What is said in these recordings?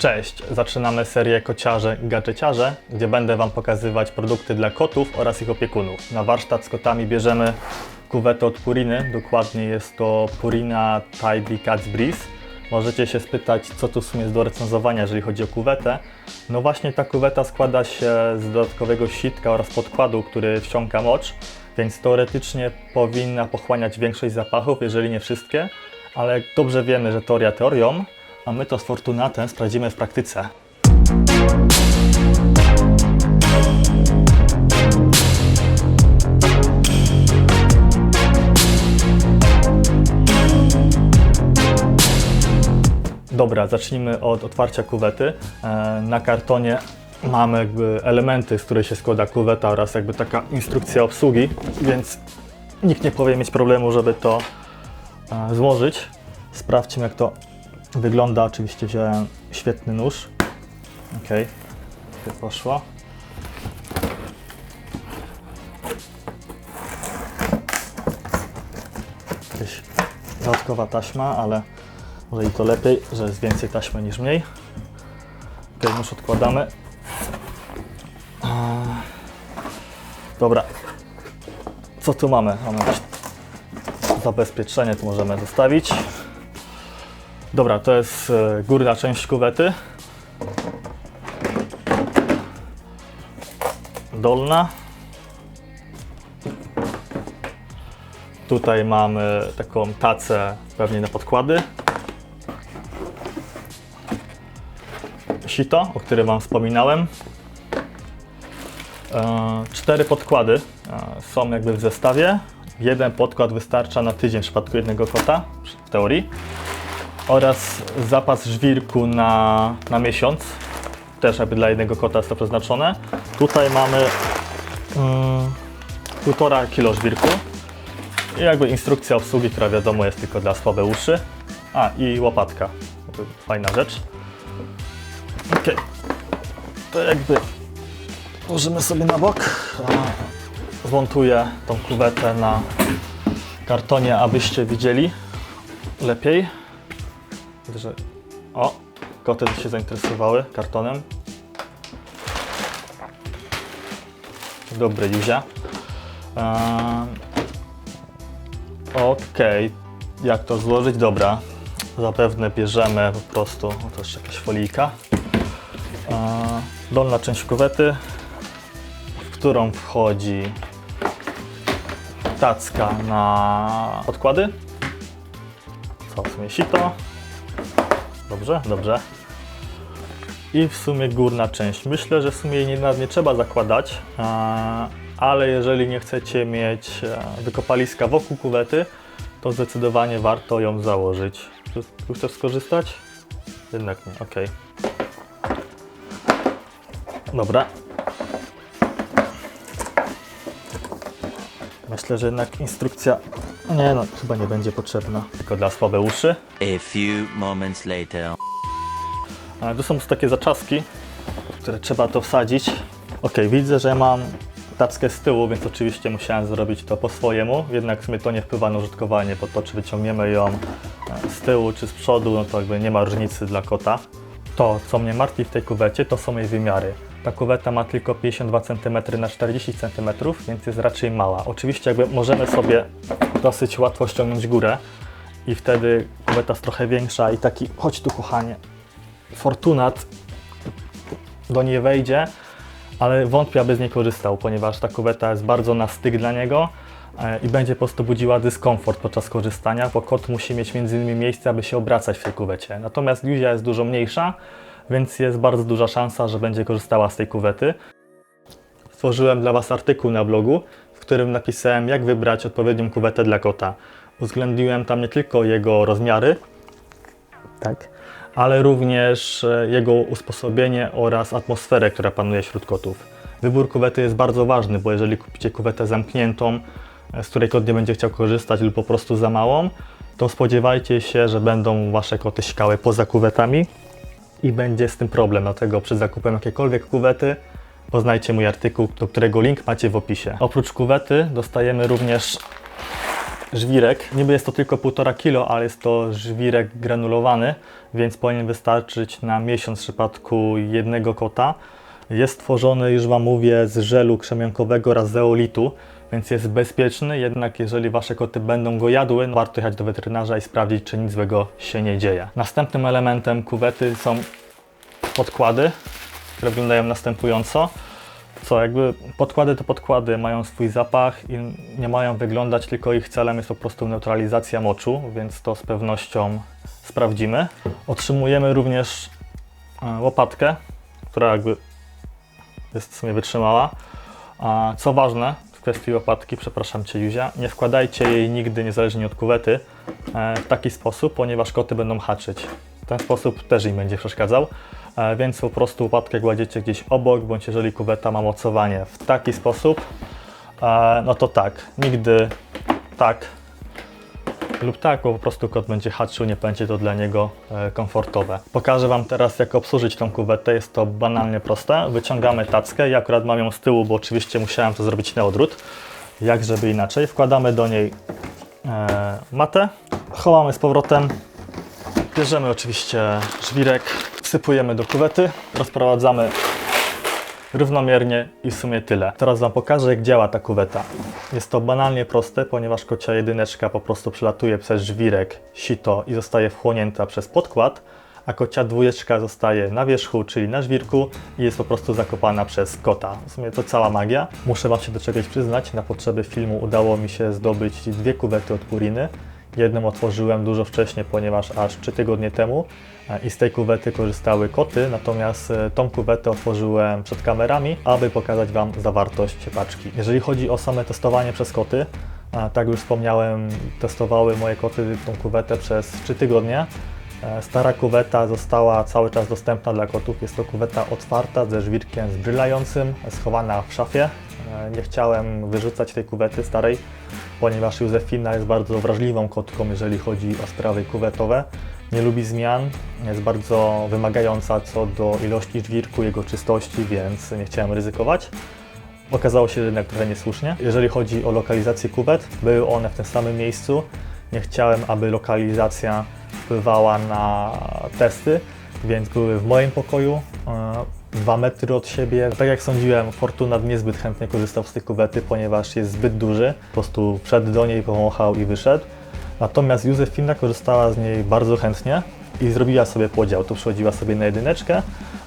Cześć, zaczynamy serię Kociarze Gadżeciarze, gdzie będę Wam pokazywać produkty dla kotów oraz ich opiekunów. Na warsztat z kotami bierzemy kuwetę od Puriny, dokładnie jest to Purina Tidy Cats Breeze. Możecie się spytać, co tu w sumie jest do recenzowania, jeżeli chodzi o kuwetę. No właśnie ta kuweta składa się z dodatkowego sitka oraz podkładu, który wciąga mocz, więc teoretycznie powinna pochłaniać większość zapachów, jeżeli nie wszystkie, ale dobrze wiemy, że teoria teorią, a my to z Fortunatem sprawdzimy w praktyce. Dobra, zacznijmy od otwarcia kuwety. E, Na kartonie mamy jakby elementy, z których się składa kuweta oraz jakby taka instrukcja obsługi, więc nikt nie powie mieć problemu, żeby to e, złożyć. Sprawdźmy jak to wygląda. Oczywiście wziąłem świetny nóż. Ok, to poszło. Jakaś dodatkowa taśma, ale może i to lepiej, że jest więcej taśmy niż mniej. Ok, nóż odkładamy. Eee, Dobra. Co tu mamy? Mamy zabezpieczenie, tu możemy zostawić. Dobra, to jest e, górna część kuwety. Dolna. Tutaj mamy taką tacę pewnie na podkłady. Sito, o którym Wam wspominałem. E, Cztery podkłady e, są jakby w zestawie. Jeden podkład wystarcza na tydzień w przypadku jednego kota, w teorii. Oraz zapas żwirku na, na miesiąc. Też jakby dla jednego kota jest to przeznaczone. Tutaj mamy mm, półtora kilo żwirku. I jakby instrukcja obsługi, która wiadomo jest tylko dla słabe uszy. A i łopatka. Fajna rzecz. Ok. To jakby Położymy sobie na bok. Zmontuję tą kuwetę na kartonie, abyście widzieli lepiej. Widzę, że... O, koty się zainteresowały kartonem. Dobry, Juzia. Eee, Okej, jak to złożyć? Dobra, zapewne bierzemy po prostu, o to jeszcze jakaś folijka. Eee, Dolna część kuwety, w którą wchodzi tacka na podkłady. Co w sumie sito. Dobrze, dobrze. I w sumie górna część. Myślę, że w sumie jej nie, nie trzeba zakładać, a, ale jeżeli nie chcecie mieć e, wykopaliska wokół kuwety, to zdecydowanie warto ją założyć. Tu chcesz skorzystać? Jednak nie, ok. Dobra. Myślę, że jednak instrukcja. Nie no, chyba nie będzie potrzebna. Tylko dla słabe uszy. A few moments later. A tu są takie zaczaski, które trzeba to wsadzić. Ok, widzę, że mam tackę z tyłu, więc oczywiście musiałem zrobić to po swojemu. Jednak w sumie to nie wpływa na użytkowanie, bo to czy wyciągniemy ją e, z tyłu czy z przodu, no to jakby nie ma różnicy dla kota. To, co mnie martwi w tej kuwecie, to są jej wymiary. Ta kuweta ma tylko 52 cm na 40 cm, więc jest raczej mała. Oczywiście jakby możemy sobie dosyć łatwo ściągnąć górę i wtedy kuweta jest trochę większa i taki, chodź tu kochanie, Fortunat do niej wejdzie, ale wątpię, aby z niej korzystał, ponieważ ta kuweta jest bardzo na styk dla niego e, i będzie po prostu budziła dyskomfort podczas korzystania, bo kot musi mieć między innymi miejsce, aby się obracać w tej kuwecie. Natomiast Luzia jest dużo mniejsza, więc jest bardzo duża szansa, że będzie korzystała z tej kuwety. Stworzyłem dla Was artykuł na blogu, w którym napisałem, jak wybrać odpowiednią kuwetę dla kota. Uwzględniłem tam nie tylko jego rozmiary, tak, ale również e, jego usposobienie oraz atmosferę, która panuje wśród kotów. Wybór kuwety jest bardzo ważny, bo jeżeli kupicie kuwetę zamkniętą, e, z której kot nie będzie chciał korzystać lub po prostu za małą, to spodziewajcie się, że będą wasze koty sikały poza kuwetami i będzie z tym problem. Dlatego przed zakupem jakiejkolwiek kuwety poznajcie mój artykuł, do którego link macie w opisie. Oprócz kuwety dostajemy również żwirek. Niby jest to tylko 1,5 kg, ale jest to żwirek granulowany, więc powinien wystarczyć na miesiąc w przypadku jednego kota. Jest tworzony, już Wam mówię, z żelu krzemionkowego oraz zeolitu, więc jest bezpieczny, jednak jeżeli Wasze koty będą go jadły, no warto jechać do weterynarza i sprawdzić, czy nic złego się nie dzieje. Następnym elementem kuwety są podkłady, które wyglądają następująco. Co, jakby podkłady to podkłady, mają swój zapach i nie mają wyglądać, tylko ich celem jest po prostu neutralizacja moczu, więc to z pewnością sprawdzimy. Otrzymujemy również e, łopatkę, która jakby jest w sumie wytrzymała. A co ważne, w kwestii łopatki, przepraszam Cię Juzia, nie wkładajcie jej nigdy, niezależnie od kuwety, e, w taki sposób, ponieważ koty będą haczyć. W ten sposób też im będzie przeszkadzał, e, więc po prostu łopatkę kładziecie gdzieś obok, bądź jeżeli kuweta ma mocowanie w taki sposób, e, no to tak, nigdy tak lub tak, bo po prostu kot będzie haczył, nie będzie to dla niego e, komfortowe. Pokażę Wam teraz, jak obsłużyć tą kuwetę. Jest to banalnie proste. Wyciągamy tackę. Ja akurat mam ją z tyłu, bo oczywiście musiałem to zrobić na odwrót. Jak żeby inaczej. Wkładamy do niej e, matę, chowamy z powrotem. Bierzemy oczywiście żwirek, wsypujemy do kuwety, rozprowadzamy równomiernie i w sumie tyle. Teraz Wam pokażę, jak działa ta kuweta. Jest to banalnie proste, ponieważ kocia jedyneczka po prostu przelatuje przez żwirek, sito i zostaje wchłonięta przez podkład, a kocia dwójeczka zostaje na wierzchu, czyli na żwirku i jest po prostu zakopana przez kota. W sumie to cała magia. Muszę Wam się do czegoś przyznać. Na potrzeby filmu udało mi się zdobyć dwie kuwety od Puriny. Jedną otworzyłem dużo wcześniej, ponieważ aż 3 tygodnie temu e, i z tej kuwety korzystały koty, natomiast e, tą kuwetę otworzyłem przed kamerami, aby pokazać Wam zawartość paczki. Jeżeli chodzi o same testowanie przez koty, tak już wspomniałem, testowały moje koty tą kuwetę przez 3 tygodnie. E, Stara kuweta została cały czas dostępna dla kotów. Jest to kuweta otwarta ze żwirkiem zbrylającym, schowana w szafie. E, Nie chciałem wyrzucać tej kuwety starej, ponieważ Józefina jest bardzo wrażliwą kotką, jeżeli chodzi o sprawy kuwetowe. Nie lubi zmian, jest bardzo wymagająca co do ilości żwirku, jego czystości, więc nie chciałem ryzykować. Okazało się jednak trochę niesłusznie. Jeżeli chodzi o lokalizację kuwet, były one w tym samym miejscu. Nie chciałem, aby lokalizacja wpływała na testy, więc były w moim pokoju, dwa metry od siebie. Tak jak sądziłem, Fortunat niezbyt chętnie korzystał z tej kuwety, ponieważ jest zbyt duży. Po prostu wszedł do niej, powąchał i wyszedł. Natomiast Józefina korzystała z niej bardzo chętnie i zrobiła sobie podział. Tu przychodziła sobie na jedyneczkę,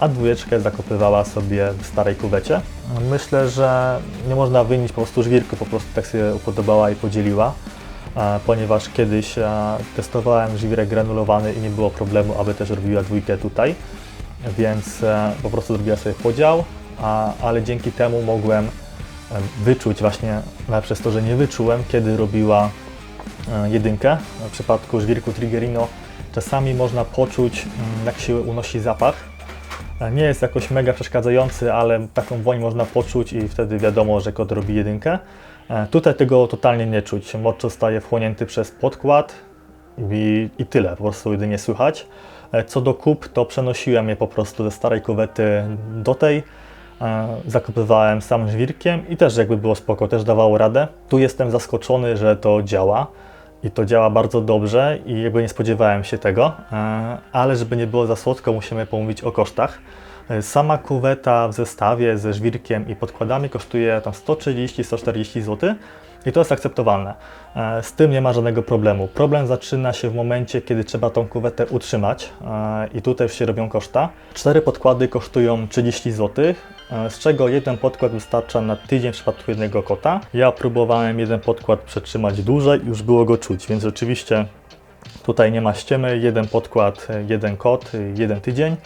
a dwójeczkę zakopywała sobie w starej kuwecie. Myślę, że nie można wynić po prostu żwirku, po prostu tak sobie upodobała i podzieliła, ponieważ kiedyś e, testowałem żwirek granulowany i nie było problemu, aby też robiła dwójkę tutaj, więc e, po prostu zrobiła sobie podział, ale dzięki temu mogłem e, wyczuć właśnie, przez to, że nie wyczułem, kiedy robiła jedynkę. W przypadku żwirku Triggerino czasami można poczuć, mm, jak się unosi zapach. Nie jest jakoś mega przeszkadzający, ale taką woń można poczuć i wtedy wiadomo, że kot robi jedynkę. E, Tutaj tego totalnie nie czuć. Mocz zostaje wchłonięty przez podkład i, i tyle, po prostu jedynie słychać. E, Co do kup, to przenosiłem je po prostu ze starej kuwety do tej. E, Zakopywałem samym żwirkiem i też jakby było spoko, też dawało radę. Tu jestem zaskoczony, że to działa i to działa bardzo dobrze i jakby nie spodziewałem się tego, ale żeby nie było za słodko, musimy pomówić o kosztach. E, Sama kuweta w zestawie ze żwirkiem i podkładami kosztuje tam 130-140 zł i to jest akceptowalne. E, Z tym nie ma żadnego problemu. Problem zaczyna się w momencie, kiedy trzeba tą kuwetę utrzymać e, i tutaj już się robią koszta. Cztery podkłady kosztują 30 zł, z czego jeden podkład wystarcza na tydzień w przypadku jednego kota. Ja próbowałem jeden podkład przetrzymać dłużej już było go czuć, więc rzeczywiście tutaj nie ma ściemy. Jeden podkład, jeden kot, jeden tydzień.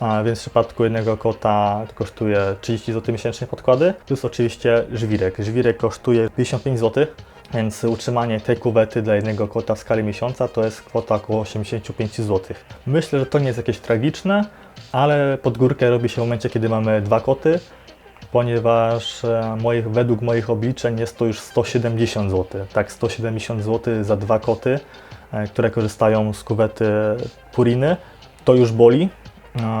A więc w przypadku jednego kota kosztuje 30 zł miesięcznie podkłady, plus oczywiście żwirek. Żwirek kosztuje 55 zł, więc utrzymanie tej kuwety dla jednego kota w skali miesiąca to jest kwota około 85 zł. Myślę, że to nie jest jakieś tragiczne, ale pod górkę robi się w momencie, kiedy mamy dwa koty, ponieważ e, moich, według moich obliczeń jest to już 170 zł. Tak, 170 zł za dwa koty, e, które korzystają z kuwety Puriny. To już boli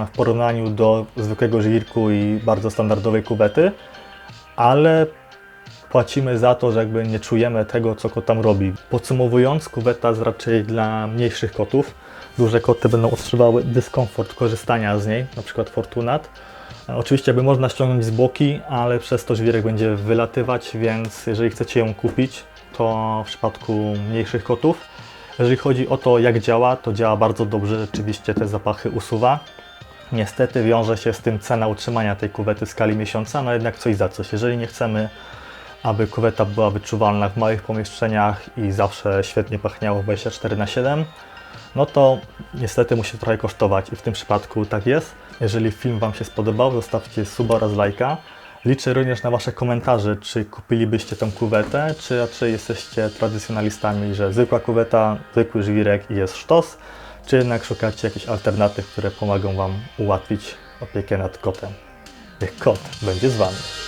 w porównaniu do zwykłego żwirku i bardzo standardowej kuwety, ale płacimy za to, że jakby nie czujemy tego, co kot tam robi. Podsumowując, kuweta jest raczej dla mniejszych kotów. Duże koty będą odczuwały dyskomfort korzystania z niej, na przykład Fortunat. Oczywiście by można ściągnąć z boki, ale przez to żwirek będzie wylatywać, więc jeżeli chcecie ją kupić, to w przypadku mniejszych kotów. Jeżeli chodzi o to, jak działa, to działa bardzo dobrze, rzeczywiście te zapachy usuwa. Niestety wiąże się z tym cena utrzymania tej kuwety w skali miesiąca, no jednak coś za coś. Jeżeli nie chcemy, aby kuweta była wyczuwalna w małych pomieszczeniach i zawsze świetnie pachniało 24 na 7, no to niestety musi trochę kosztować i w tym przypadku tak jest. Jeżeli film Wam się spodobał, zostawcie suba oraz lajka. Liczę również na Wasze komentarze, czy kupilibyście tę kuwetę, czy raczej jesteście tradycjonalistami, że zwykła kuweta, zwykły żwirek i jest sztos, czy jednak szukacie jakichś alternatyw, które pomogą Wam ułatwić opiekę nad kotem. Niech kot będzie z Wami.